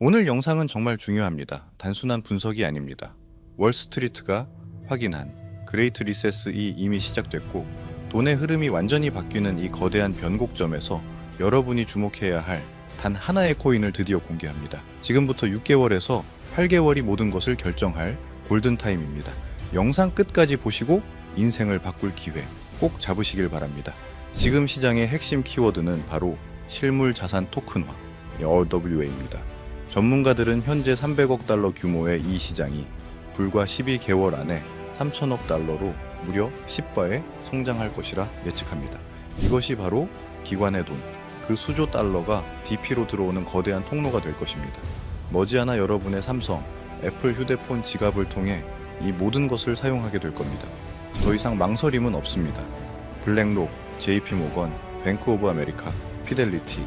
오늘 영상은 정말 중요합니다. 단순한 분석이 아닙니다. 월스트리트가 확인한 그레이트 리세스이 이미 시작됐고 돈의 흐름이 완전히 바뀌는 이 거대한 변곡점에서 여러분이 주목해야 할 단 하나의 코인을 드디어 공개합니다. 지금부터 6개월에서 8개월이 모든 것을 결정할 골든타임입니다. 영상 끝까지 보시고 인생을 바꿀 기회 꼭 잡으시길 바랍니다. 지금 시장의 핵심 키워드는 바로 실물 자산 토큰화, RWA입니다. 전문가들은 현재 300억 달러 규모의 이 시장이 불과 12개월 안에 3천억 달러로 무려 10배에 성장할 것이라 예측합니다. 이것이 바로 기관의 돈, 그 수조 달러가 DP로 들어오는 거대한 통로가 될 것입니다. 머지않아 여러분의 삼성, 애플 휴대폰 지갑을 통해 이 모든 것을 사용하게 될 겁니다. 더 이상 망설임은 없습니다. 블랙록, JP모건, 뱅크 오브 아메리카, 피델리티,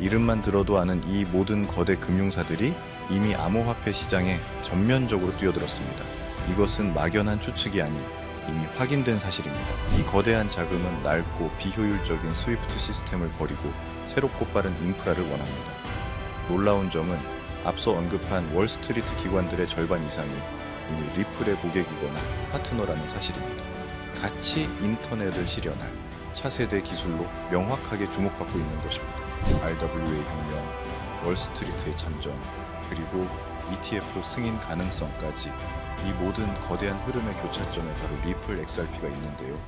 이름만 들어도 아는 이 모든 거대 금융사들이 이미 암호화폐 시장에 전면적으로 뛰어들었습니다. 이것은 막연한 추측이 아닌 이미 확인된 사실입니다. 이 거대한 자금은 낡고 비효율적인 스위프트 시스템을 버리고 새롭고 빠른 인프라를 원합니다. 놀라운 점은 앞서 언급한 월스트리트 기관들의 절반 이상이 이미 리플의 고객이거나 파트너라는 사실입니다. 같이 인터넷을 실현할 차세대 기술로 명확하게 주목받고 있는 것입니다. RWA 혁명, 월스트리트의 참전, 그리고 ETF 승인 가능성까지 이 모든 거대한 흐름의 교차점에 바로 리플 XRP가 있는데요.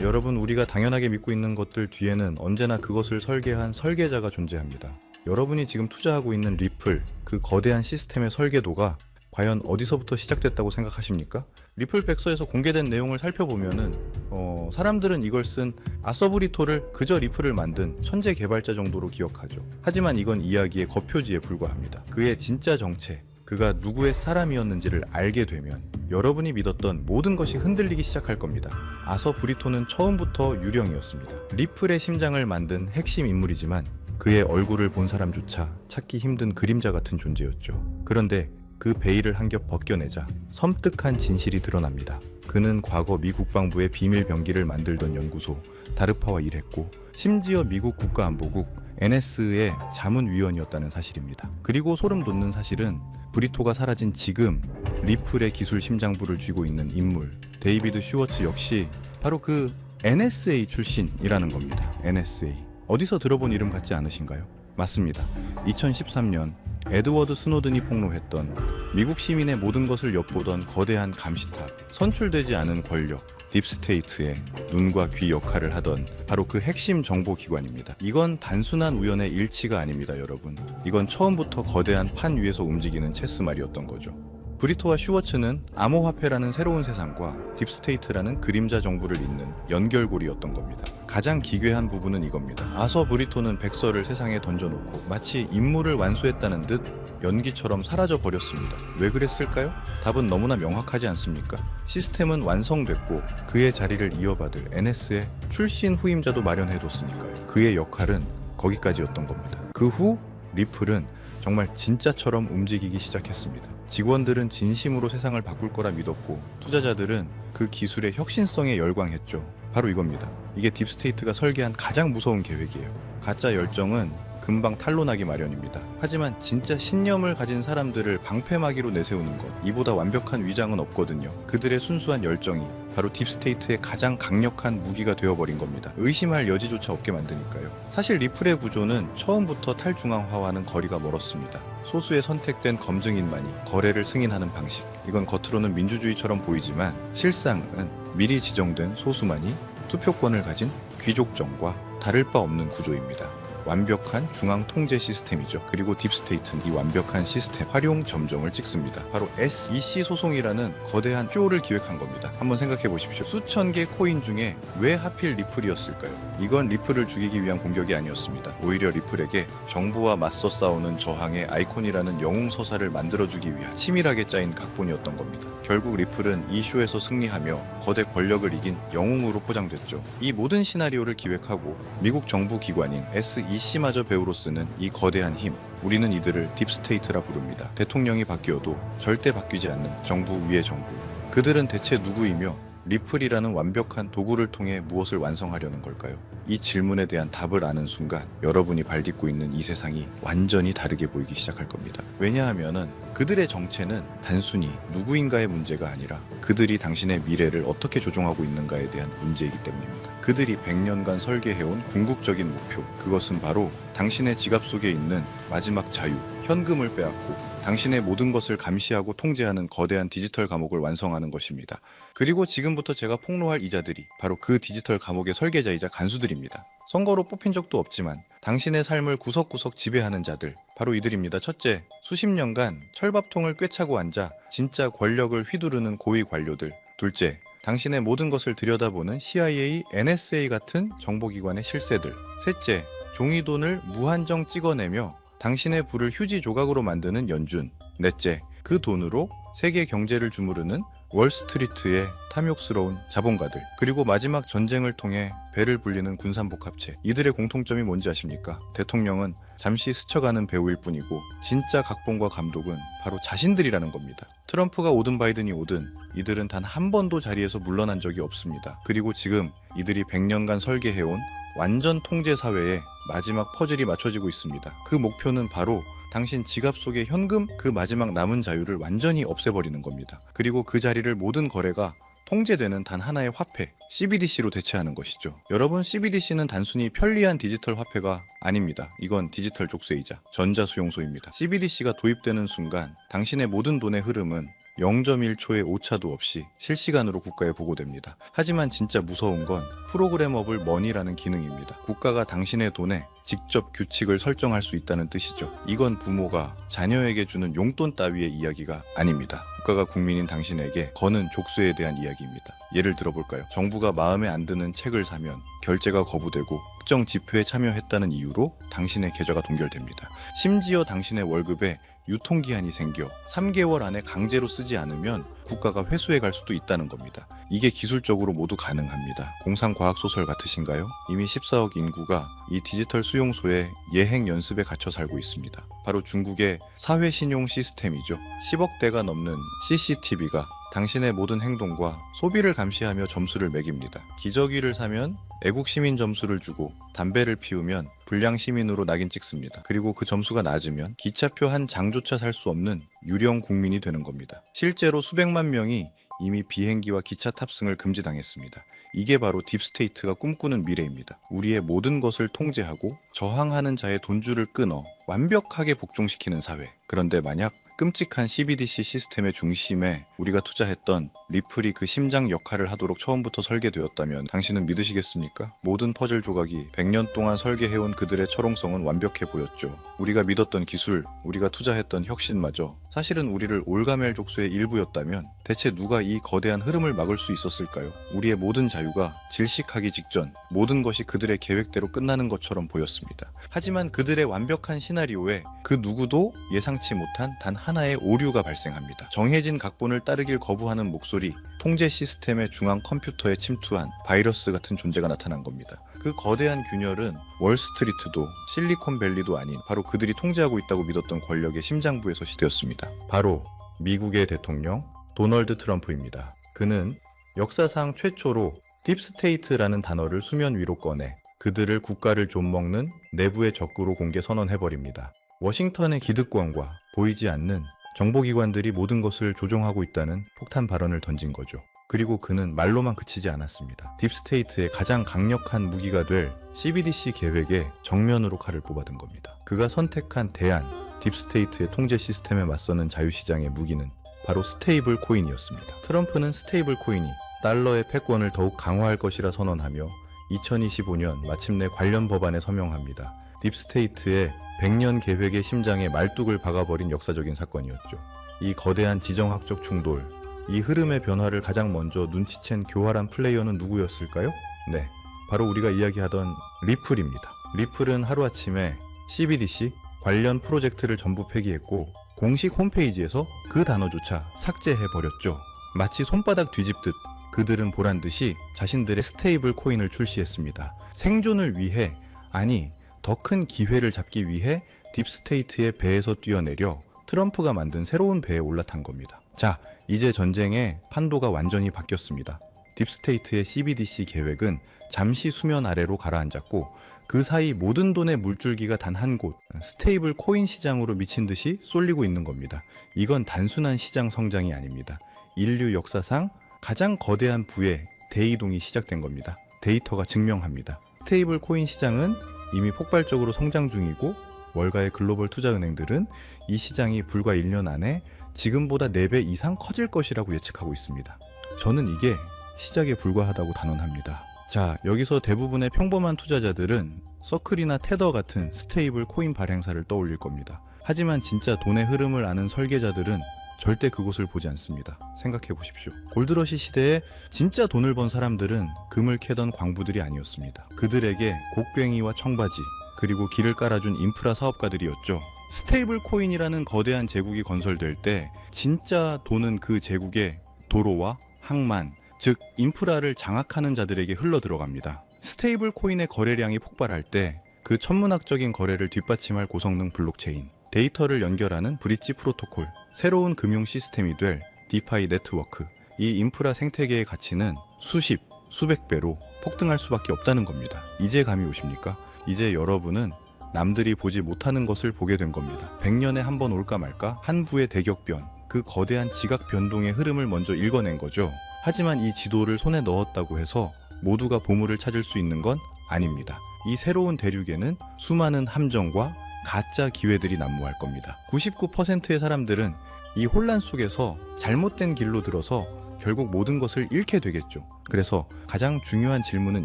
여러분 우리가 당연하게 믿고 있는 것들 뒤에는 언제나 그것을 설계한 설계자가 존재합니다. 여러분이 지금 투자하고 있는 리플 그 거대한 시스템의 설계도가 과연 어디서부터 시작됐다고 생각하십니까? 리플 백서에서 공개된 내용을 살펴보면은 어, 사람들은 이걸 쓴 아서브리토를 그저 리플을 만든 천재 개발자 정도로 기억하죠. 하지만 이건 이야기의 겉표지에 불과합니다. 그의 진짜 정체, 그가 누구의 사람이었는지를 알게 되면 여러분이 믿었던 모든 것이 흔들리기 시작할 겁니다. 아서 브리토는 처음부터 유령이었습니다. 리플의 심장을 만든 핵심 인물이지만 그의 얼굴을 본 사람조차 찾기 힘든 그림자 같은 존재였죠. 그런데 그 베일을 한 겹 벗겨내자 섬뜩한 진실이 드러납니다. 그는 과거 미 국방부의 비밀 병기를 만들던 연구소 다르파와 일했고 심지어 미국 국가안보국 NS의 자문위원이었다는 사실입니다. 그리고 소름 돋는 사실은 브리토가 사라진 지금 리플의 기술 심장부를 쥐고 있는 인물 데이비드 슈워츠 역시 바로 그 NSA 출신이라는 겁니다. NSA 어디서 들어본 이름 같지 않으신가요? 맞습니다. 2013년 에드워드 스노든이 폭로했던 미국 시민의 모든 것을 엿보던 거대한 감시탑, 선출되지 않은 권력, 딥스테이트의 눈과 귀 역할을 하던 바로 그 핵심 정보기관입니다. 이건 단순한 우연의 일치가 아닙니다, 여러분. 이건 처음부터 거대한 판 위에서 움직이는 체스말이었던 거죠. 브리토와 슈워츠는 암호화폐라는 새로운 세상과 딥스테이트라는 그림자 정부를 잇는 연결고리였던 겁니다. 가장 기괴한 부분은 이겁니다. 아서 브리토는 백서를 세상에 던져놓고 마치 임무를 완수했다는 듯 연기처럼 사라져 버렸습니다. 왜 그랬을까요? 답은 너무나 명확하지 않습니까? 시스템은 완성됐고 그의 자리를 이어받을 NS의 출신 후임자도 마련해뒀으니까요. 그의 역할은 거기까지였던 겁니다. 그 후 리플은 정말 진짜처럼 움직이기 시작했습니다. 직원들은 진심으로 세상을 바꿀 거라 믿었고 투자자들은 그 기술의 혁신성에 열광했죠. 바로 이겁니다. 이게 딥스테이트가 설계한 가장 무서운 계획이에요. 가짜 열정은 금방 탄로나기 마련입니다. 하지만 진짜 신념을 가진 사람들을 방패막이로 내세우는 것, 이보다 완벽한 위장은 없거든요. 그들의 순수한 열정이 바로 딥스테이트의 가장 강력한 무기가 되어버린 겁니다. 의심할 여지조차 없게 만드니까요. 사실 리플의 구조는 처음부터 탈중앙화와는 거리가 멀었습니다. 소수의 선택된 검증인만이 거래를 승인하는 방식. 이건 겉으로는 민주주의처럼 보이지만 실상은 미리 지정된 소수만이 투표권을 가진 귀족정과 다를 바 없는 구조입니다. 완벽한 중앙 통제 시스템이죠. 그리고 딥스테이트는 이 완벽한 시스템 활용 점정을 찍습니다. 바로 SEC 소송이라는 거대한 쇼를 기획한 겁니다. 한번 생각해 보십시오. 수천 개 코인 중에 왜 하필 리플이었을까요? 이건 리플을 죽이기 위한 공격이 아니었습니다. 오히려 리플에게 정부와 맞서 싸우는 저항의 아이콘이라는 영웅 서사를 만들어주기 위한 치밀하게 짜인 각본이었던 겁니다. 결국 리플은 이 쇼에서 승리하며 거대 권력을 이긴 영웅으로 포장됐죠. 이 모든 시나리오를 기획하고 미국 정부 기관인 SEC 마저 배우로 쓰는 이 거대한 힘. 우리는 이들을 딥스테이트라 부릅니다. 대통령이 바뀌어도 절대 바뀌지 않는 정부 위의 정부. 그들은 대체 누구이며 리플이라는 완벽한 도구를 통해 무엇을 완성하려는 걸까요? 이 질문에 대한 답을 아는 순간 여러분이 발딛고 있는 이 세상이 완전히 다르게 보이기 시작할 겁니다. 왜냐하면은 그들의 정체는 단순히 누구인가의 문제가 아니라 그들이 당신의 미래를 어떻게 조종하고 있는가에 대한 문제이기 때문입니다. 그들이 100년간 설계해온 궁극적인 목표, 그것은 바로 당신의 지갑 속에 있는 마지막 자유, 현금을 빼앗고 당신의 모든 것을 감시하고 통제하는 거대한 디지털 감옥을 완성하는 것입니다. 그리고 지금부터 제가 폭로할 이자들이 바로 그 디지털 감옥의 설계자이자 간수들입니다. 선거로 뽑힌 적도 없지만 당신의 삶을 구석구석 지배하는 자들 바로 이들입니다. 첫째, 수십 년간 철밥통을 꿰차고 앉아 진짜 권력을 휘두르는 고위 관료들. 둘째, 당신의 모든 것을 들여다보는 CIA, NSA 같은 정보기관의 실세들. 셋째, 종이돈을 무한정 찍어내며 당신의 부를 휴지 조각으로 만드는 연준. 넷째, 그 돈으로 세계 경제를 주무르는 월스트리트의 탐욕스러운 자본가들. 그리고 마지막 전쟁을 통해 배를 불리는 군산복합체. 이들의 공통점이 뭔지 아십니까? 대통령은 잠시 스쳐가는 배우일 뿐이고 진짜 각본과 감독은 바로 자신들이라는 겁니다. 트럼프가 오든 바이든이 오든 이들은 단 한 번도 자리에서 물러난 적이 없습니다. 그리고 지금 이들이 100년간 설계해온 완전 통제 사회에 마지막 퍼즐이 맞춰지고 있습니다. 그 목표는 바로 당신 지갑 속의 현금 그 마지막 남은 자유를 완전히 없애버리는 겁니다. 그리고 그 자리를 모든 거래가 통제되는 단 하나의 화폐, CBDC로 대체하는 것이죠. 여러분, CBDC는 단순히 편리한 디지털 화폐가 아닙니다. 이건 디지털 족쇄이자 전자수용소입니다. CBDC가 도입되는 순간 당신의 모든 돈의 흐름은 0.1초의 오차도 없이 실시간으로 국가에 보고됩니다. 하지만 진짜 무서운 건 프로그래머블 머니라는 기능입니다. 국가가 당신의 돈에 직접 규칙을 설정할 수 있다는 뜻이죠. 이건 부모가 자녀에게 주는 용돈 따위의 이야기가 아닙니다. 국가가 국민인 당신에게 거는 족쇄에 대한 이야기입니다. 예를 들어볼까요? 정부가 마음에 안 드는 책을 사면 결제가 거부되고 특정 집회에 참여했다는 이유로 당신의 계좌가 동결됩니다. 심지어 당신의 월급에 유통기한이 생겨 3개월 안에 강제로 쓰지 않으면 국가가 회수해 갈 수도 있다는 겁니다. 이게 기술적으로 모두 가능합니다. 공상과학소설 같으신가요? 이미 14억 인구가 이 디지털 수용소에 예행 연습에 갇혀 살고 있습니다. 바로 중국의 사회신용 시스템이죠. 10억 대가 넘는 CCTV가 당신의 모든 행동과 소비를 감시하며 점수를 매깁니다. 기저귀를 사면 애국 시민 점수를 주고 담배를 피우면 불량 시민으로 낙인 찍습니다. 그리고 그 점수가 낮으면 기차표 한 장조차 살 수 없는 유령 국민이 되는 겁니다. 실제로 수백만 명이 이미 비행기와 기차 탑승을 금지당했습니다. 이게 바로 딥스테이트가 꿈꾸는 미래입니다. 우리의 모든 것을 통제하고 저항하는 자의 돈줄을 끊어 완벽하게 복종시키는 사회. 그런데 만약 끔찍한 CBDC 시스템의 중심에 우리가 투자했던 리플이 그 심장 역할을 하도록 처음부터 설계되었다면 당신은 믿으시겠습니까? 모든 퍼즐 조각이 100년 동안 설계해온 그들의 철옹성은 완벽해 보였죠. 우리가 믿었던 기술, 우리가 투자했던 혁신마저 사실은 우리를 올가멜 족쇄의 일부였다면 대체 누가 이 거대한 흐름을 막을 수 있었을까요? 우리의 모든 자유가 질식하기 직전 모든 것이 그들의 계획대로 끝나는 것처럼 보였습니다. 하지만 그들의 완벽한 시나리오에 그 누구도 예상치 못한 단 하나의 오류가 발생합니다. 정해진 각본을 따르길 거부하는 목소리, 통제 시스템의 중앙 컴퓨터에 침투한 바이러스 같은 존재가 나타난 겁니다. 그 거대한 균열은 월스트리트도 실리콘밸리도 아닌 바로 그들이 통제하고 있다고 믿었던 권력의 심장부에 서 시되었습니다. 바로 미국의 대통령 도널드 트럼프입니다. 그는 역사상 최초로 딥스테이트라는 단어를 수면 위로 꺼내 그들을 국가를 좀먹는 내부의 적으로 공개 선언해버립니다. 워싱턴의 기득권과 보이지 않는 정보기관들이 모든 것을 조종하고 있다는 폭탄 발언을 던진 거죠. 그리고 그는 말로만 그치지 않았습니다. 딥스테이트의 가장 강력한 무기가 될 CBDC 계획에 정면으로 칼을 뽑아든 겁니다. 그가 선택한 대안, 딥스테이트의 통제 시스템에 맞서는 자유시장의 무기는 바로 스테이블 코인이었습니다. 트럼프는 스테이블 코인이 달러의 패권을 더욱 강화할 것이라 선언하며 2025년 마침내 관련 법안에 서명합니다. 딥스테이트의 100년 계획의 심장에 말뚝을 박아버린 역사적인 사건이었죠. 이 거대한 지정학적 충돌, 이 흐름의 변화를 가장 먼저 눈치챈 교활한 플레이어는 누구였을까요? 네, 바로 우리가 이야기하던 리플입니다. 리플은 하루아침에 CBDC 관련 프로젝트를 전부 폐기했고 공식 홈페이지에서 그 단어조차 삭제해버렸죠. 마치 손바닥 뒤집듯 그들은 보란 듯이 자신들의 스테이블 코인을 출시했습니다. 생존을 위해, 아니, 더 큰 기회를 잡기 위해 딥스테이트의 배에서 뛰어내려 트럼프가 만든 새로운 배에 올라탄 겁니다. 자, 이제 전쟁의 판도가 완전히 바뀌었습니다. 딥스테이트의 CBDC 계획은 잠시 수면 아래로 가라앉았고 그 사이 모든 돈의 물줄기가 단 한 곳, 스테이블 코인 시장으로 미친 듯이 쏠리고 있는 겁니다. 이건 단순한 시장 성장이 아닙니다. 인류 역사상 가장 거대한 부의 대이동이 시작된 겁니다. 데이터가 증명합니다. 스테이블 코인 시장은 이미 폭발적으로 성장 중이고 월가의 글로벌 투자은행들은 이 시장이 불과 1년 안에 지금보다 4배 이상 커질 것이라고 예측하고 있습니다. 저는 이게 시작에 불과하다고 단언합니다. 자, 여기서 대부분의 평범한 투자자들은 서클이나 테더 같은 스테이블 코인 발행사를 떠올릴 겁니다. 하지만 진짜 돈의 흐름을 아는 설계자들은 절대 그곳을 보지 않습니다. 생각해 보십시오. 골드러시 시대에 진짜 돈을 번 사람들은 금을 캐던 광부들이 아니었습니다. 그들에게 곡괭이와 청바지, 그리고 길을 깔아준 인프라 사업가들이었죠. 스테이블 코인이라는 거대한 제국이 건설될 때 진짜 돈은 그 제국의 도로와 항만, 즉 인프라를 장악하는 자들에게 흘러 들어갑니다. 스테이블 코인의 거래량이 폭발할 때 그 천문학적인 거래를 뒷받침할 고성능 블록체인, 데이터를 연결하는 브릿지 프로토콜, 새로운 금융 시스템이 될 디파이 네트워크, 이 인프라 생태계의 가치는 수십, 수백 배로 폭등할 수밖에 없다는 겁니다. 이제 감이 오십니까? 이제 여러분은 남들이 보지 못하는 것을 보게 된 겁니다. 100년에 한 번 올까 말까 한 부의 대격변, 그 거대한 지각 변동의 흐름을 먼저 읽어낸 거죠. 하지만 이 지도를 손에 넣었다고 해서 모두가 보물을 찾을 수 있는 건 아닙니다. 이 새로운 대륙에는 수많은 함정과 가짜 기회들이 난무할 겁니다. 99%의 사람들은 이 혼란 속에서 잘못된 길로 들어서 결국 모든 것을 잃게 되겠죠. 그래서 가장 중요한 질문은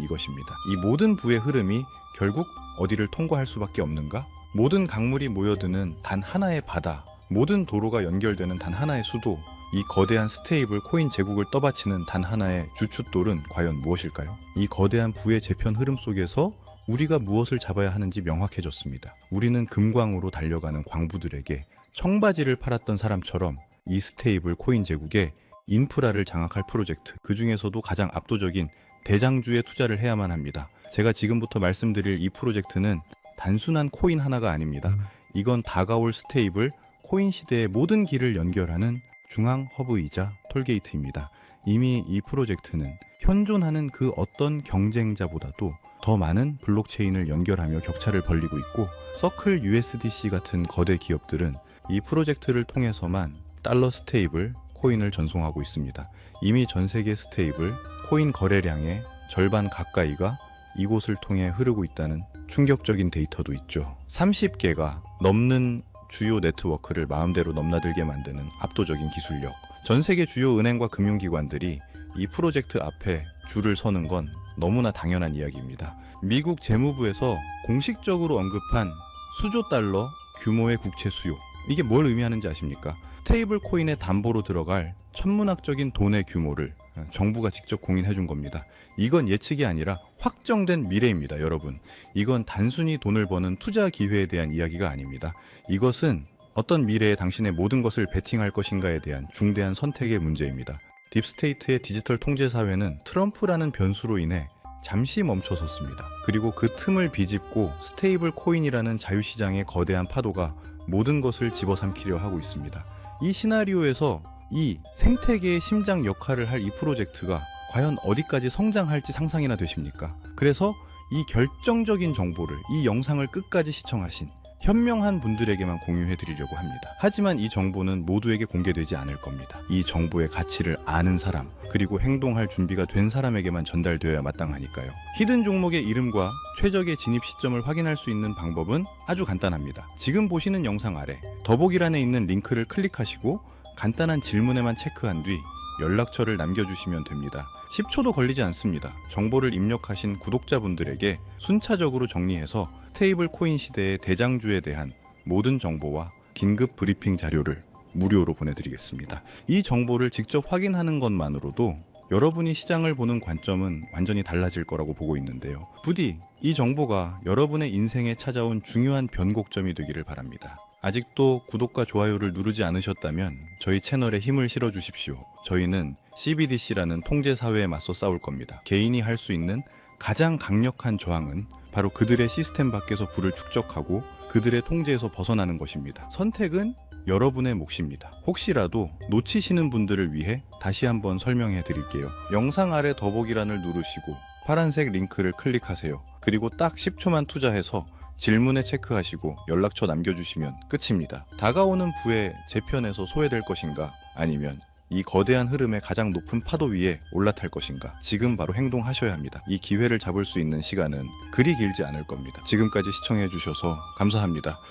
이것입니다. 이 모든 부의 흐름이 결국 어디를 통과할 수밖에 없는가? 모든 강물이 모여드는 단 하나의 바다, 모든 도로가 연결되는 단 하나의 수도, 이 거대한 스테이블 코인 제국을 떠받치는 단 하나의 주춧돌은 과연 무엇일까요? 이 거대한 부의 재편 흐름 속에서 우리가 무엇을 잡아야 하는지 명확해졌습니다. 우리는 금광으로 달려가는 광부들에게 청바지를 팔았던 사람처럼 이 스테이블 코인 제국에 인프라를 장악할 프로젝트, 그 중에서도 가장 압도적인 대장주에 투자를 해야만 합니다. 제가 지금부터 말씀드릴 이 프로젝트는 단순한 코인 하나가 아닙니다. 이건 다가올 스테이블 코인 시대의 모든 길을 연결하는 중앙 허브이자 톨게이트입니다. 이미 이 프로젝트는 현존하는 그 어떤 경쟁자보다도 더 많은 블록체인을 연결하며 격차를 벌리고 있고 서클 USDC 같은 거대 기업들은 이 프로젝트를 통해서만 달러 스테이블 코인을 전송하고 있습니다. 이미 전 세계 스테이블 코인 거래량의 절반 가까이가 이곳을 통해 흐르고 있다는 충격적인 데이터도 있죠. 30개가 넘는 주요 네트워크를 마음대로 넘나들게 만드는 압도적인 기술력. 전 세계 주요 은행과 금융기관들이 이 프로젝트 앞에 줄을 서는 건 너무나 당연한 이야기입니다. 미국 재무부에서 공식적으로 언급한 수조 달러 규모의 국채 수요. 이게 뭘 의미하는지 아십니까? 테이블 코인의 담보로 들어갈 천문학적인 돈의 규모를 정부가 직접 공인해 준 겁니다. 이건 예측이 아니라 확정된 미래입니다, 여러분. 이건 단순히 돈을 버는 투자 기회에 대한 이야기가 아닙니다. 이것은 어떤 미래에 당신의 모든 것을 베팅할 것인가에 대한 중대한 선택의 문제입니다. 딥스테이트의 디지털 통제 사회는 트럼프라는 변수로 인해 잠시 멈춰섰습니다. 그리고 그 틈을 비집고 스테이블 코인이라는 자유시장의 거대한 파도가 모든 것을 집어삼키려 하고 있습니다. 이 시나리오에서 이 생태계의 심장 역할을 할 이 프로젝트가 과연 어디까지 성장할지 상상이나 되십니까? 그래서 이 결정적인 정보를 이 영상을 끝까지 시청하신 현명한 분들에게만 공유해 드리려고 합니다. 하지만 이 정보는 모두에게 공개되지 않을 겁니다. 이 정보의 가치를 아는 사람, 그리고 행동할 준비가 된 사람에게만 전달되어야 마땅하니까요. 히든 종목의 이름과 최적의 진입 시점을 확인할 수 있는 방법은 아주 간단합니다. 지금 보시는 영상 아래 더보기란에 있는 링크를 클릭하시고 간단한 질문에만 체크한 뒤 연락처를 남겨주시면 됩니다. 10초도 걸리지 않습니다. 정보를 입력하신 구독자분들에게 순차적으로 정리해서 테이블 코인 시대의 대장주에 대한 모든 정보와 긴급 브리핑 자료를 무료로 보내드리겠습니다. 이 정보를 직접 확인하는 것만으로도 여러분이 시장을 보는 관점은 완전히 달라질 거라고 보고 있는데요. 부디 이 정보가 여러분의 인생에 찾아온 중요한 변곡점이 되기를 바랍니다. 아직도 구독과 좋아요를 누르지 않으셨다면 저희 채널에 힘을 실어 주십시오. 저희는 CBDC라는 통제 사회에 맞서 싸울 겁니다. 개인이 할 수 있는 가장 강력한 저항은 바로 그들의 시스템 밖에서 부를 축적하고 그들의 통제에서 벗어나는 것입니다. 선택은 여러분의 몫입니다. 혹시라도 놓치시는 분들을 위해 다시 한번 설명해 드릴게요. 영상 아래 더보기란을 누르시고 파란색 링크를 클릭하세요. 그리고 딱 10초만 투자해서 질문에 체크하시고 연락처 남겨주시면 끝입니다. 다가오는 부에 제 편에서 소외될 것인가 아니면 이 거대한 흐름의 가장 높은 파도 위에 올라탈 것인가 지금 바로 행동하셔야 합니다. 이 기회를 잡을 수 있는 시간은 그리 길지 않을 겁니다. 지금까지 시청해 주셔서 감사합니다.